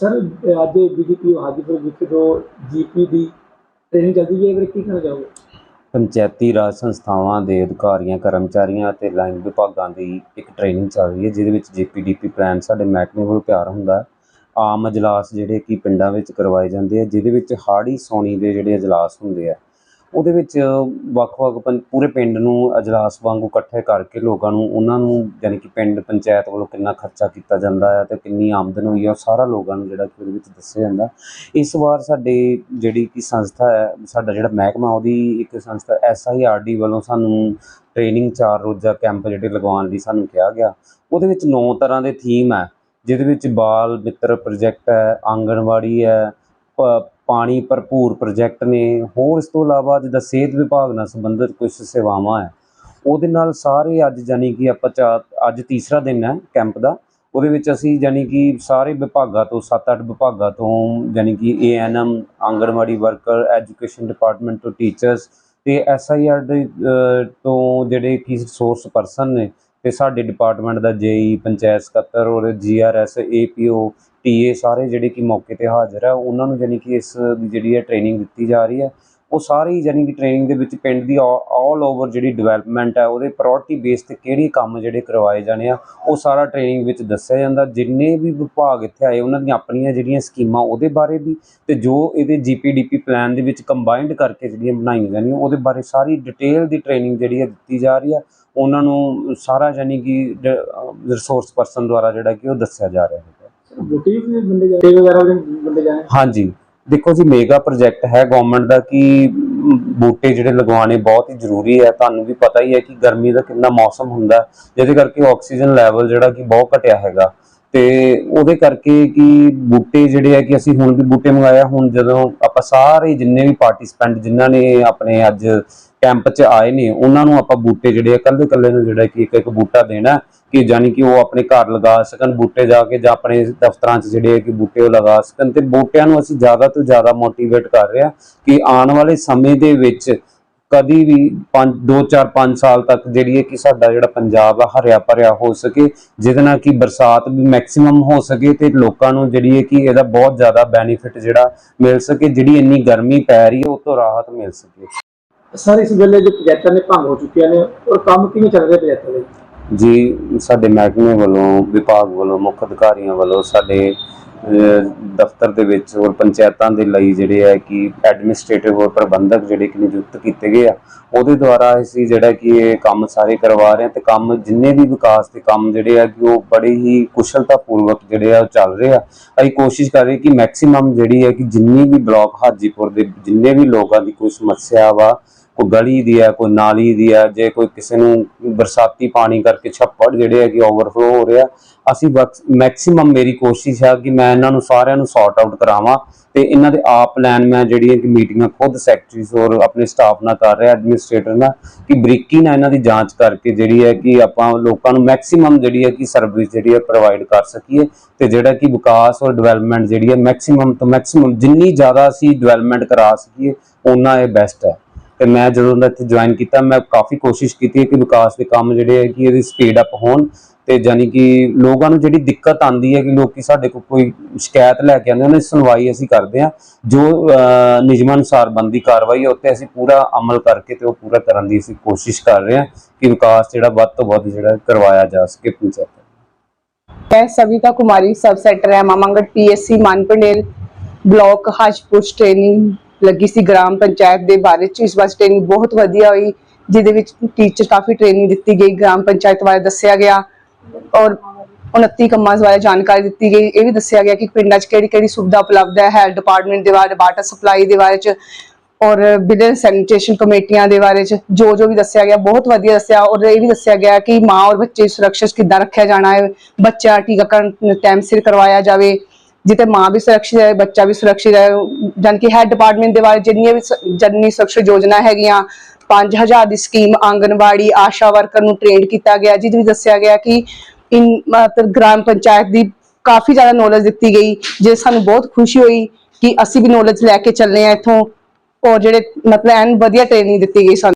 Sir, ਅੱਜ BJP Hajipur ਵਿਖੇ ਤੋਂ ਜੀਪੀ ਦੀ ਟ੍ਰੇਨਿੰਗ ਚੱਲਦੀ ਹੈ, ਇਹ ਬਾਰੇ ਕੀ ਕਹਿਣਾ ਚਾਹੋਗੇ? ਪੰਚਾਇਤੀ ਰਾਜ ਸੰਸਥਾਵਾਂ ਦੇ ਅਧਿਕਾਰੀਆਂ, ਕਰਮਚਾਰੀਆਂ ਅਤੇ ਲਾਈਨ ਵਿਭਾਗਾਂ ਦੀ ਇੱਕ ਟ੍ਰੇਨਿੰਗ ਚੱਲ ਰਹੀ ਹੈ, ਜਿਹਦੇ ਵਿੱਚ ਜੀਪੀਡੀਪੀ ਪਲਾਨ ਸਾਡੇ ਮਹਿਕਮੇ ਵੱਲੋਂ ਤਿਆਰ ਹੁੰਦਾ ਆਮ ਅਜਲਾਸ ਜਿਹੜੇ ਕਿ ਪਿੰਡਾਂ ਵਿੱਚ ਕਰਵਾਏ ਜਾਂਦੇ ਆ, ਜਿਹਦੇ ਵਿੱਚ ਹਾੜੀ ਸੌਣੀ ਦੇ ਜਿਹੜੇ ਅਜਲਾਸ ਹੁੰਦੇ ਆ ਉਹਦੇ ਵਿੱਚ ਵੱਖ-ਵੱਖ ਪੰ- ਪੂਰੇ ਪਿੰਡ ਨੂੰ ਅਜਲਾਸ ਵਾਂਗੂ ਇਕੱਠੇ ਕਰਕੇ ਲੋਕਾਂ ਨੂੰ, ਉਹਨਾਂ ਨੂੰ ਯਾਨੀ ਕਿ ਪਿੰਡ, ਪੰਚਾਇਤ ਵੱਲੋਂ ਕਿੰਨਾ ਖਰਚਾ ਕੀਤਾ ਜਾਂਦਾ ਹੈ ਤੇ ਕਿੰਨੀ ਆਮਦਨ ਹੋਈ ਹੈ, ਉਹ ਸਾਰਾ ਲੋਕਾਂ ਨੂੰ ਜਿਹੜਾ ਕਿ ਉਹਦੇ ਵਿੱਚ ਦੱਸਿਆ ਜਾਂਦਾ। ਇਸ ਵਾਰ ਸਾਡੇ ਜਿਹੜੀ ਕਿ ਸੰਸਥਾ ਹੈ, ਸਾਡਾ ਜਿਹੜਾ ਮਹਿਕਮਾ ਉਹਦੀ ਇੱਕ ਸੰਸਥਾ ਐਸਆਈਆਰਡੀ ਵੱਲੋਂ ਸਾਨੂੰ ਟ੍ਰੇਨਿੰਗ ਚਾਰ ਰੋਜ਼ਾ ਕੈਂਪ ਜਿਹੜੇ ਲਗਵਾਉਣ ਲਈ ਸਾਨੂੰ ਕਿਹਾ ਗਿਆ। ਉਹਦੇ ਵਿੱਚ ਨੌ ਤਰ੍ਹਾਂ ਦੇ ਥੀਮ ਹੈ, ਜਿਹਦੇ ਵਿੱਚ ਬਾਲ ਮਿੱਤਰ ਪ੍ਰੋਜੈਕਟ ਹੈ, ਆਂਗਣਵਾੜੀ ਹੈ ਪਾਣੀ ਭਰਪੂਰ ਪ੍ਰੋਜੈਕਟ ਨੇ। ਹੋਰ ਇਸ ਤੋਂ ਇਲਾਵਾ ਜਿੱਦਾਂ ਸਿਹਤ ਵਿਭਾਗ ਨਾਲ ਸੰਬੰਧਿਤ ਕੁਝ ਸੇਵਾਵਾਂ ਹੈ। ਉਹਦੇ ਨਾਲ ਸਾਰੇ ਅੱਜ ਜਾਨੀ ਕਿ ਆਪਾਂ ਚਾ ਅੱਜ ਤੀਸਰਾ ਦਿਨ ਹੈ ਕੈਂਪ ਦਾ। ਉਹਦੇ ਵਿੱਚ ਅਸੀਂ ਜਾਨੀ ਕਿ ਸਾਰੇ ਵਿਭਾਗਾਂ ਤੋਂ 7-8 ਵਿਭਾਗਾਂ ਤੋਂ ਜਾਨੀ ਕਿ ANM anganwadi worker education department ਤੋਂ ਟੀਚਰਸ ਤੇ ਐਸਆਈਆਰ ਦੇ ਤੋਂ ਜਿਹੜੇ ਕਿ ਸੋਰਸ ਪਰਸਨ ਨੇ ਤੇ ਸਾਡੇ ਡਿਪਾਰਟਮੈਂਟ ਦਾ ਜੇਈ ਪੰਚਾਇਤ ਸਕੱਤਰ ਔਰ ਜੀਆਰਐਸ ਏਪੀਓ ਟੀਏ ਸਾਰੇ ਜਿਹੜੇ ਕਿ ਮੌਕੇ ਤੇ ਹਾਜ਼ਰ ਹੈ, ਉਹਨਾਂ ਨੂੰ ਜਾਨੀ ਕਿ ਇਸ ਦੀ ਜਿਹੜੀ ਹੈ ਟ੍ਰੇਨਿੰਗ ਦਿੱਤੀ ਜਾ ਰਹੀ ਹੈ। ਉਹ ਸਾਰੀ ਜਾਨੀ ਕਿ ਟ੍ਰੇਨਿੰਗ ਦੇ ਵਿੱਚ ਪਿੰਡ ਦੀ ਆਲ ਓਵਰ ਜਿਹੜੀ ਡਿਵੈਲਪਮੈਂਟ ਹੈ, ਉਹਦੇ ਪ੍ਰਾਇੋਰਟੀ ਬੇਸ ਤੇ ਕਿਹੜੇ ਕੰਮ ਜਿਹੜੇ ਕਰਵਾਏ ਜਾਣੇ ਆ, ਉਹ ਸਾਰਾ ਟ੍ਰੇਨਿੰਗ ਵਿੱਚ ਦੱਸਿਆ ਜਾਂਦਾ। ਜਿੰਨੇ ਵੀ ਵਿਭਾਗ ਇੱਥੇ ਆਏ, ਉਹਨਾਂ ਦੀਆਂ ਆਪਣੀਆਂ ਜਿਹੜੀਆਂ ਸਕੀਮਾਂ, ਉਹਦੇ ਬਾਰੇ ਵੀ ਤੇ ਜੋ ਇਹਦੇ ਜੀਪੀਡੀਪੀ ਪਲਾਨ ਦੇ ਵਿੱਚ ਕੰਬਾਈਨਡ ਕਰਕੇ ਜਿਹੜੀਆਂ ਬਣਾਈਆਂ ਜਾਣੀਆਂ, ਉਹਦੇ ਬਾਰੇ ਸਾਰੀ ਡਿਟੇਲ ਦੀ ਟ੍ਰੇਨਿੰਗ ਜਿਹੜੀ ਹੈ ਦਿੱਤੀ ਜਾ ਰਹੀ ਹੈ। ਉਹਨਾਂ ਨੂੰ ਸਾਰਾ ਜਾਨੀ ਕਿ ਰਿਸੋਰਸ ਪਰਸਨ ਦੁਆਰਾ ਜਿਹੜਾ ਕਿ ਉਹ ਦੱਸਿਆ ਜਾ ਰਿਹਾ ਹੈ। ਸਰ ਬੂਟੇ ਵੀ ਵੰਡੇ ਵਗੈਰਾ ਵੀ ਵੰਡੇ ਜਾ ਹਾਂਜੀ। ਦੇਖੋ ਜੀ ਮੇਗਾ ਪ੍ਰੋਜੈਕਟ ਹੈ ਗਵਰਨਮੈਂਟ ਦਾ ਕਿ ਬੂਟੇ ਜਿਹੜੇ ਲਗਵਾਉਣੇ ਬਹੁਤ ਹੀ ਜ਼ਰੂਰੀ ਹੈ। ਤੁਹਾਨੂੰ ਵੀ ਪਤਾ ਹੀ ਹੈ ਕਿ ਗਰਮੀ ਦਾ ਕਿੰਨਾ ਮੌਸਮ ਹੁੰਦਾ ਜਿਹਦੇ ਕਰਕੇ ਆਕਸੀਜਨ ਲੈਵਲ ਜਿਹੜਾ ਕਿ ਬਹੁਤ ਘਟਿਆ ਹੈਗਾ। ਤੇ ਉਹਦੇ ਕਰਕੇ ਕਿ ਬੂਟੇ ਜਿਹੜੇ ਆ ਕਿ ਅਸੀਂ ਹੁਣ ਵੀ ਬੂਟੇ ਮੰਗਾਇਆ ਹੁਣ ਜਦੋਂ ਆਪਾਂ ਸਾਰੇ ਜਿੰਨੇ ਵੀ ਪਾਰਟਿਸਪੈਂਟ ਜਿਨ੍ਹਾਂ ਨੇ ਆਪਣੇ ਅੱਜ ਕੈਂਪ 'ਚ ਆਏ ਨੇ, ਉਹਨਾਂ ਨੂੰ ਆਪਾਂ ਬੂਟੇ ਜਿਹੜੇ ਆ, ਇਕੱਲੇ ਇਕੱਲੇ ਨੂੰ ਜਿਹੜਾ ਕਿ ਇੱਕ ਇੱਕ ਬੂਟਾ ਦੇਣਾ ਕਿ ਜਾਨੀ ਕਿ ਉਹ ਆਪਣੇ ਘਰ ਲਗਾ ਸਕਣ ਬੂਟੇ ਜਾ ਕੇ ਜਾਂ ਆਪਣੇ ਦਫ਼ਤਰਾਂ 'ਚ ਜਿਹੜੇ ਆ ਕਿ ਬੂਟੇ ਉਹ ਲਗਾ ਸਕਣ। ਤੇ ਬੂਟਿਆਂ ਨੂੰ ਅਸੀਂ ਜ਼ਿਆਦਾ ਤੋਂ ਜ਼ਿਆਦਾ ਮੋਟੀਵੇਟ ਕਰ ਰਹੇ ਹਾਂ ਕਿ ਆਉਣ ਵਾਲੇ ਸਮੇਂ ਦੇ ਵਿੱਚ ਕਦੀ ਵੀ 5 2 4 5 ਸਾਲ ਤੱਕ ਜਿਹੜੀ ਹੈ ਕਿ ਸਾਡਾ ਜਿਹੜਾ ਪੰਜਾਬ ਆ, ਹਰਿਆ ਭਰਿਆ ਹੋ ਸਕੇ, ਜਿਹਦੇ ਨਾਲ ਕਿ ਬਰਸਾਤ ਵੀ ਮੈਕਸਿਮਮ ਹੋ ਸਕੇ ਤੇ ਲੋਕਾਂ ਨੂੰ ਜਿਹੜੀ ਹੈ ਕਿ ਇਹਦਾ ਬਹੁਤ ਜ਼ਿਆਦਾ ਬੈਨੀਫਿਟ ਜਿਹੜਾ ਮਿਲ ਸਕੇ, ਜਿਹੜੀ ਇੰਨੀ ਗਰਮੀ ਪੈ ਰਹੀ ਹੈ, ਉਹ ਤੋਂ ਰਾਹਤ ਮਿਲ ਸਕੇ। ਸਰ ਇਸ ਵੇਲੇ ਜੋ ਪ੍ਰੋਜੈਕਟਾਂ ਨੇ ਭੰਗ ਹੋ ਚੁੱਕੀਆਂ ਨੇ, ਔਰ ਕੰਮ ਕਿਵੇਂ ਚੱਲ ਰਿਹਾ ਪ੍ਰੋਜੈਕਟਾਂ ਦੇ ਜੀ, ਸਾਡੇ ਮਹਿਕਮੇ ਵੱਲੋਂ, ਵਿਭਾਗ ਵੱਲੋਂ, ਮੁੱਖ ਅਧਿਕਾਰੀਆਂ ਵੱਲੋਂ, ਸਾਡੇ ਦਫ਼ਤਰ ਦੇ ਵਿੱਚ ਔਰ ਪੰਚਾਇਤਾਂ ਦੇ ਲਈ ਜਿਹੜੇ ਹੈ ਕਿ ਐਡਮਿਨਿਸਟ੍ਰੇਟਿਵ ਔਰ ਪ੍ਰਬੰਧਕ ਜਿਹੜੇ ਕਿ ਨਿਯੁਕਤ ਕੀਤੇ ਗਏ ਆ, ਉਹਦੇ ਦੁਆਰਾ ਅਸੀਂ ਜਿਹੜਾ ਕਿ ਇਹ ਕੰਮ ਸਾਰੇ ਕਰਵਾ ਰਹੇ ਹਾਂ ਤੇ ਕੰਮ ਜਿੰਨੇ ਵੀ ਵਿਕਾਸ ਦੇ ਕੰਮ ਜਿਹੜੇ ਆ, ਕਿ ਉਹ ਬੜੇ ਹੀ ਕੁਸ਼ਲਤਾ ਪੂਰਵਕ ਜਿਹੜੇ ਆ, ਉਹ ਚੱਲ ਰਹੇ ਆ। ਅਸੀਂ ਕੋਸ਼ਿਸ਼ ਕਰ ਰਹੇ ਕਿ ਮੈਕਸਿਮਮ ਜਿਹੜੀ ਹੈ ਕਿ ਜਿੰਨੀ ਵੀ ਬਲਾਕ ਹਾਜੀਪੁਰ ਦੇ ਜਿੰਨੇ ਵੀ ਲੋਕਾਂ ਦੀ ਕੋਈ ਸਮੱਸਿਆ ਵਾ ਕੋਈ ਗਲੀ ਦੀ ਹੈ, ਕੋਈ ਨਾਲੀ ਦੀ ਹੈ, ਜੇ ਕੋਈ ਕਿਸੇ ਨੂੰ ਬਰਸਾਤੀ ਪਾਣੀ ਕਰਕੇ ਛੱਪੜ ਜਿਹੜੇ ਹੈ ਕਿ ਓਵਰਫਲੋ ਹੋ ਰਿਹਾ ਅਸੀਂ ਮੈਕਸਿਮਮ ਮੇਰੀ ਕੋਸ਼ਿਸ਼ ਹੈ ਕਿ ਮੈਂ ਇਹਨਾਂ ਨੂੰ ਸਾਰਿਆਂ ਨੂੰ ਸੌਰਟ ਆਊਟ ਕਰਾਵਾਂ ਤੇ ਇਹਨਾਂ ਦੇ ਆਪ ਪਲਾਨ ਮੈਂ ਜਿਹੜੀ ਹੈ ਕਿ ਮੀਟਿੰਗਾਂ ਖੁਦ ਸੈਕਟਰੀਜ਼ ਔਰ ਆਪਣੇ ਸਟਾਫ ਨਾਲ ਕਰ ਰਿਹਾ ਐਡਮਿਨਿਸਟ੍ਰੇਟਰ ਨਾਲ, ਕਿ ਬਰੀਕੀ ਨਾਲ ਇਹਨਾਂ ਦੀ ਜਾਂਚ ਕਰਕੇ ਜਿਹੜੀ ਹੈ ਕਿ ਆਪਾਂ ਲੋਕਾਂ ਨੂੰ ਮੈਕਸਿਮਮ ਜਿਹੜੀ ਹੈ ਕਿ ਸਰਵਿਸ ਜਿਹੜੀ ਹੈ ਪ੍ਰੋਵਾਈਡ ਕਰ ਸਕੀਏ ਤੇ ਜਿਹੜਾ ਕਿ ਵਿਕਾਸ ਔਰ ਡਿਵੈਲਪਮੈਂਟ ਜਿਹੜੀ ਹੈ ਮੈਕਸਿਮਮ ਤੋਂ ਮੈਕਸਿਮਮ ਜਿੰਨੀ ਜ਼ਿਆਦਾ ਅਸੀਂ ਡਿਵੈਲਪਮੈਂਟ ਕਰਾ ਸਕੀਏ ਉਨਾ ਇਹ ਬੈਸਟ ਹੈ। ਤੇ ਮੈਂ ਜਦੋਂ ਦਾ ਇੱਥੇ ਜੁਆਇਨ ਕੀਤਾ ਮੈਂ ਕਾਫੀ ਕੋਸ਼ਿਸ਼ ਕੀਤੀ ਹੈ ਕਿ ਵਿਕਾਸ ਦੇ ਕੰਮ ਜਿਹੜੇ ਹੈ ਕਿ ਇਹਦੀ ਸਪੀਡ ਅਪ ਹੋਣ ਤੇ ਜਾਨੀ ਕਿ ਲੋਕਾਂ ਨੂੰ ਜਿਹੜੀ ਦਿੱਕਤ ਆਂਦੀ ਹੈ ਕਿ ਲੋਕੀ ਸਾਡੇ ਕੋਲ ਕੋਈ ਸ਼ਿਕਾਇਤ ਲੈ ਕੇ ਆਉਂਦੇ ਉਹਨਾਂ ਦੀ ਸੁਣਵਾਈ ਅਸੀਂ ਕਰਦੇ ਹਾਂ ਜੋ ਅਹ, ਨਿਯਮਾਂ ਅਨੁਸਾਰ ਬੰਦੀ ਕਾਰਵਾਈ ਹੈ ਉੱਤੇ ਅਸੀਂ ਪੂਰਾ ਅਮਲ ਕਰਕੇ ਤੇ ਉਹ ਪੂਰਾ ਕਰਨ ਦੀ ਅਸੀਂ ਕੋਸ਼ਿਸ਼ ਕਰ ਰਹੇ ਹਾਂ ਕਿ ਵਿਕਾਸ ਜਿਹੜਾ ਵੱਧ ਤੋਂ ਵੱਧ ਜਿਹੜਾ ਕਰਵਾਇਆ ਜਾ ਸਕੇ ਪੰਚਾਇਤ मैं सविता कुमारी सब सेक्टर है मामांगढ़ पीएससी मानपनेल ਬਲਾਕ ਹਾਜਪੁਰ ਟ੍ਰੇਨਿੰਗ ਲੱਗੀ ਸੀ ਗ੍ਰਾਮ ਪੰਚਾਇਤ ਦੇ ਬਾਰੇ ਚ, ਇਸ ਵਾਰ ਟ੍ਰੇਨਿੰਗ ਬਹੁਤ ਵਧੀਆ ਹੋਈ, ਜਿਹਦੇ ਵਿੱਚ ਟੀਚਰ ਕਾਫੀ ਟ੍ਰੇਨਿੰਗ ਦਿੱਤੀ ਗਈ, ਗ੍ਰਾਮ ਪੰਚਾਇਤ ਬਾਰੇ ਦੱਸਿਆ ਗਿਆ ਔਰ 29 ਕੰਮਾਂ ਬਾਰੇ ਜਾਣਕਾਰੀ ਦਿੱਤੀ ਗਈ, ਇਹ ਵੀ ਦੱਸਿਆ ਗਿਆ ਕਿ ਪਿੰਡਾਂ 'ਚ ਕਿਹੜੀ ਕਿਹੜੀ ਸੁਵਿਧਾ ਉਪਲਬਧ ਹੈ ਹੈਲਥ ਡਿਪਾਰਟਮੈਂਟ ਦੇ ਬਾਰੇ ਵਾਟਰ ਸਪਲਾਈ ਦੇ ਬਾਰੇ ਚ ਔਰ ਵਿਲੇਜ ਸੈਨੀਟੇਸ਼ਨ ਕਮੇਟੀਆਂ ਦੇ ਬਾਰੇ ਚ, ਜੋ ਜੋ ਵੀ ਦੱਸਿਆ ਗਿਆ, ਬਹੁਤ ਵਧੀਆ ਦੱਸਿਆ ਔਰ ਇਹ ਵੀ ਦੱਸਿਆ ਗਿਆ ਕਿ ਮਾਂ ਔਰ ਬੱਚੇ ਦੀ ਸੁਰੱਖਿਆ ਕਿੱਦਾਂ ਰੱਖਿਆ ਜਾਣਾ ਹੈ ਬੱਚਾ ਟੀਕਾਕਰਨ ਟਾਈਮ ਸਿਰ ਕਰਵਾਇਆ ਜਾਵੇ ਜਿੱਥੇ ਮਾਂ ਵੀ ਸੁਰੱਖਿਅਤ ਹੈ, ਬੱਚਾ ਵੀ ਸੁਰੱਖਿਤ ਹੈ, ਜਾਣੀ ਕਿ ਹੈਡ ਡਿਪਾਰਟਮੈਂਟ ਦੇ ਬਾਰੇ ਜਿੰਨੀਆਂ ਵੀ ਜਨਨੀ ਸੁਰੱਖਿਆ ਯੋਜਨਾ ਹੈਗੀਆਂ 5000 ਦੀ ਸਕੀਮ ਆਂਗਨਵਾੜੀ ਆਸ਼ਾ ਵਰਕਰ ਨੂੰ ਟ੍ਰੇਨ ਕੀਤਾ ਗਿਆ, ਜਿਹਦੇ ਵਿੱਚ ਦੱਸਿਆ ਗਿਆ ਕਿ ਇਨ, ਮਤਲਬ ਗ੍ਰਾਮ ਪੰਚਾਇਤ ਦੀ ਕਾਫੀ ਜ਼ਿਆਦਾ ਨੌਲੇਜ ਦਿੱਤੀ ਗਈ, ਜੇ ਸਾਨੂੰ ਬਹੁਤ ਖੁਸ਼ੀ ਹੋਈ ਕਿ ਅਸੀਂ ਵੀ ਨੌਲੇਜ ਲੈ ਕੇ ਚੱਲੇ ਆ ਇੱਥੋਂ, ਔਰ ਜਿਹੜੇ ਮਤਲਬ ਐਨ ਵਧੀਆ ਟ੍ਰੇਨਿੰਗ ਦਿੱਤੀ ਗਈ ਸਾਨੂੰ।